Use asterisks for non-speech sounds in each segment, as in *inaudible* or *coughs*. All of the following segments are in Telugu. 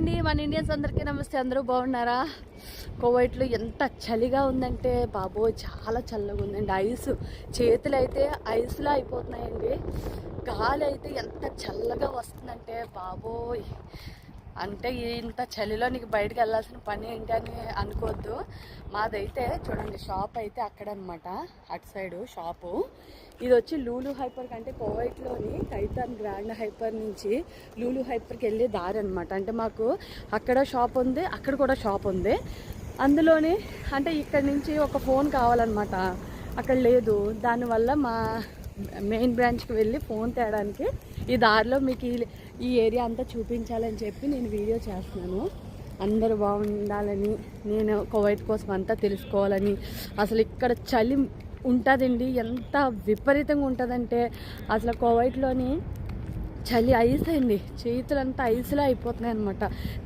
అండి మన ఇండియన్స్ అందరికీ నమస్తే. అందరూ బాగున్నారా? కోవైట్లో ఎంత చలిగా ఉందంటే బాబోయ్ చాలా చల్లగా ఉందండి. ఐస్ చేతులు అయితే ఐస్లా అయిపోతున్నాయండి. గాలి అయితే ఎంత చల్లగా వస్తుందంటే బాబోయ్. అంటే ఇంత చలిలో నీకు బయటకు వెళ్ళాల్సిన పని ఏంటి అని అనుకోవద్దు. మాదైతే చూడండి షాప్ అయితే అక్కడ అనమాట అటు సైడు షాపు. ఇది వచ్చి లూలు హైపర్ కంటే కోవైట్లోని టైటాన్ గ్రాండ్ హైపర్ నుంచి లూలు హైపర్కి వెళ్ళే దారి అనమాట అంటే మాకు అక్కడ షాప్ ఉంది అక్కడ కూడా షాప్ ఉంది. అందులోని అంటే ఇక్కడ నుంచి ఒక ఫోన్ కావాలన్నమాట అక్కడ లేదు. దానివల్ల మా మెయిన్ బ్రాంచ్కి వెళ్ళి ఫోన్ తేయడానికి ఈ దారిలో మీకు ఈ ఈ ఏరియా అంతా చూపించాలని చెప్పి నేను వీడియో చేస్తున్నాను. అందరూ బాగుండాలని నేను కోవైట్ కోసం అంతా తెలుసుకోవాలని. అసలు ఇక్కడ చలి ఉంటుందండి ఎంత విపరీతంగా ఉంటుందంటే అసలు కోవైట్లోని చలి ఐస్ అయింది చేతులంతా ఐస్లో అయిపోతున్నాయి అనమాట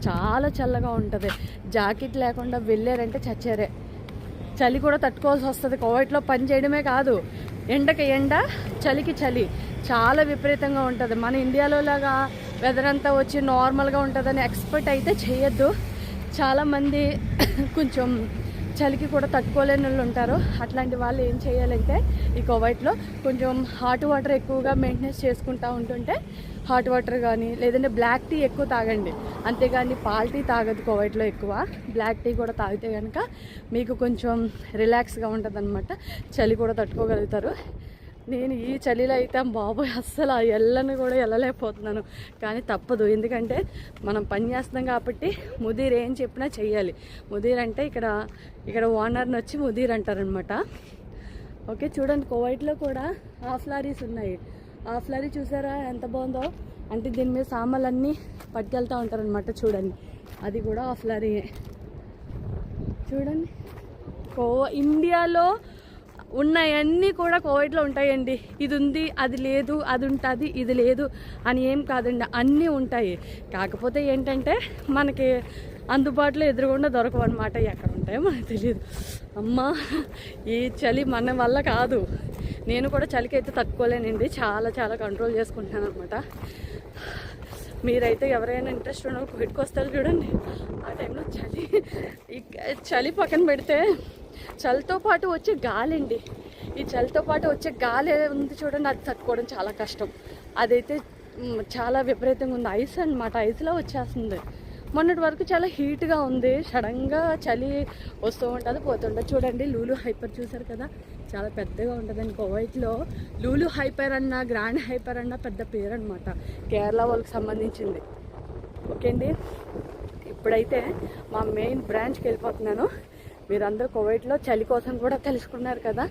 చాలా చల్లగా ఉంటుంది. జాకెట్ లేకుండా వెళ్ళారంటే చచ్చారే. చలి కూడా తట్టుకోవాల్సి వస్తుంది. కోవిడ్లో పని చేయడమే కాదు. ఎండకి ఎండ చలికి చలి. చాలా విపరీతంగా ఉంటుంది. మన ఇండియాలో లాగా వెదర్ అంతా వచ్చి నార్మల్గా ఉంటుందని ఎక్స్పెక్ట్ అయితే చేయొద్దు చాలామంది *coughs* కొంచెం చలికి కూడా తట్టుకోలేని వాళ్ళు ఉంటారు. అట్లాంటి వాళ్ళు ఏం చేయాలంటే ఈ కోవైట్లో కొంచెం హాట్ వాటర్ ఎక్కువగా మెయింటెనెన్స్ చేసుకుంటూ ఉంటుంటే హాట్ వాటర్ కానీ లేదంటే బ్లాక్ టీ ఎక్కువ తాగండి. అంతేగాని పాల్ టీ తాగదు కోవైట్లో ఎక్కువ. బ్లాక్ టీ కూడా తాగితే కనుక మీకు కొంచెం రిలాక్స్గా ఉంటుంది చలి కూడా తట్టుకోగలుగుతారు. నేను ఈ చలిలో అయితే బాబోయ్ అస్సలు ఆ ఎల్లని కూడా వెళ్ళలేకపోతున్నాను కానీ తప్పదు. ఎందుకంటే మనం పని చేస్తున్నాం కాబట్టి ముదీర్ ఏం చెప్పినా చెయ్యాలి. ముదీర్ అంటే ఇక్కడ ఇక్కడ ఓనర్ని వచ్చి ముదీర్ అంటారనమాట ఓకే చూడండి కోవైట్లో కూడా హాఫ్ లారీస్ ఉన్నాయి. హాఫ్ లారీ చూసారా? ఎంత బాగుందో? అంటే దీని మీద సామాన్లన్నీ పట్టుకెళ్తూ ఉంటారనమాట చూడండి. అది కూడా హాఫ్ లారీయే చూడండి. కోవా ఇండియాలో ఉన్నాయన్నీ కూడా కోవిడ్లో ఉంటాయండి. ఇది ఉంది అది లేదు అది ఉంటుంది ఇది లేదు అని ఏం కాదండి. అన్నీ ఉంటాయి. కాకపోతే ఏంటంటే మనకి అందుబాటులో ఎదురుగుండా దొరకవు అనమాట ఎక్కడ ఉంటాయో మనకు తెలియదు అమ్మా ఈ చలి మన వల్ల కాదు. నేను కూడా చలికి అయితే తట్టుకోలేనండి. చాలా చాలా కంట్రోల్ చేసుకుంటున్నాను అనమాట మీరైతే ఎవరైనా ఇంట్రెస్ట్ ఉన్న కోవిడ్కి వస్తారు చూడండి. ఆ టైంలో చలి చలి పక్కన పెడితే చలితో పాటు వచ్చే గాలి అండి ఈ చలితో పాటు వచ్చే గాలి ఉంది చూడండి అది తట్టుకోవడం చాలా కష్టం. అదైతే చాలా విపరీతంగా ఉంది. ఐస్ అనమాట ఐస్లో వచ్చేస్తుంది. మొన్నటి వరకు చాలా హీట్గా ఉంది. సడన్గా చలి వస్తూ ఉంటుంది పోతుంటుంది చూడండి లూలు హైపర్ చూసారు కదా? చాలా పెద్దగా ఉంటుందండి కోవైట్లో. లూలు హైపర్ అన్న గ్రాండ్ హైపర్ అన్న పెద్ద పేరు అనమాట కేరళ వాళ్ళకి సంబంధించింది. ఓకే అండి ఇప్పుడైతే మా మెయిన్ బ్రాంచ్కి వెళ్ళిపోతున్నాను. మీరందరూ కోవిడ్లో చలి కోసం కూడా తెలుసుకున్నారు కదా.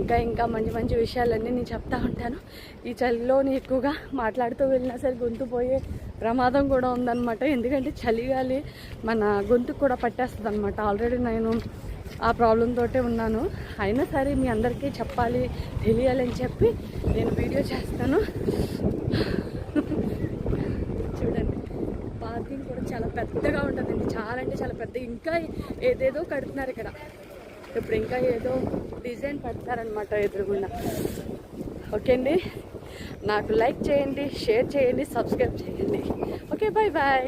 ఇంకా ఇంకా మంచి మంచి విషయాలన్నీ నేను చెప్తా ఉంటాను. ఈ చలిలోని ఎక్కువగా మాట్లాడుతూ వెళ్ళినా సరే గొంతు పోయే ప్రమాదం కూడా ఉందన్నమాట. ఎందుకంటే చలిగాలి మన గొంతుకు కూడా పట్టేస్తుంది అనమాట ఆల్రెడీ నేను ఆ ప్రాబ్లం తోటే ఉన్నాను. అయినా సరే మీ అందరికీ చెప్పాలి తెలియాలని చెప్పి నేను వీడియో చేస్తాను. పార్కింగ్ కూడా చాలా పెద్దగా ఉంటుందండి. చాలా అంటే చాలా పెద్ద ఇంకా ఏదేదో కడుతున్నారు ఇక్కడ. ఇప్పుడు ఇంకా ఏదో డిజైన్ పెడతారనమాట ఎదురుగుండా. ఓకే అండి? నాకు లైక్ చేయండి షేర్ చేయండి సబ్స్క్రైబ్ చేయండి. Okay bye bye